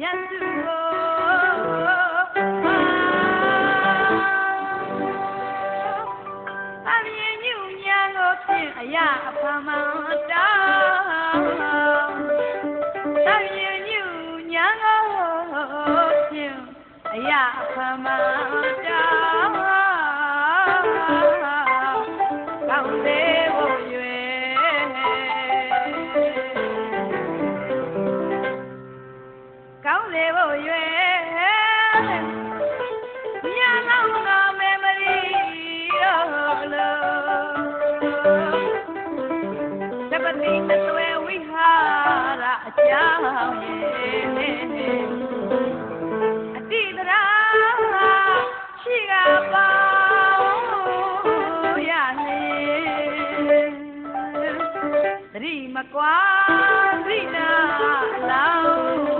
မြတ်စုကိုအမြင်ညူညာလို့ဖြင့်အရာအဖမ ကပါရလေသတိမကွာသတိနာလော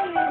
ကို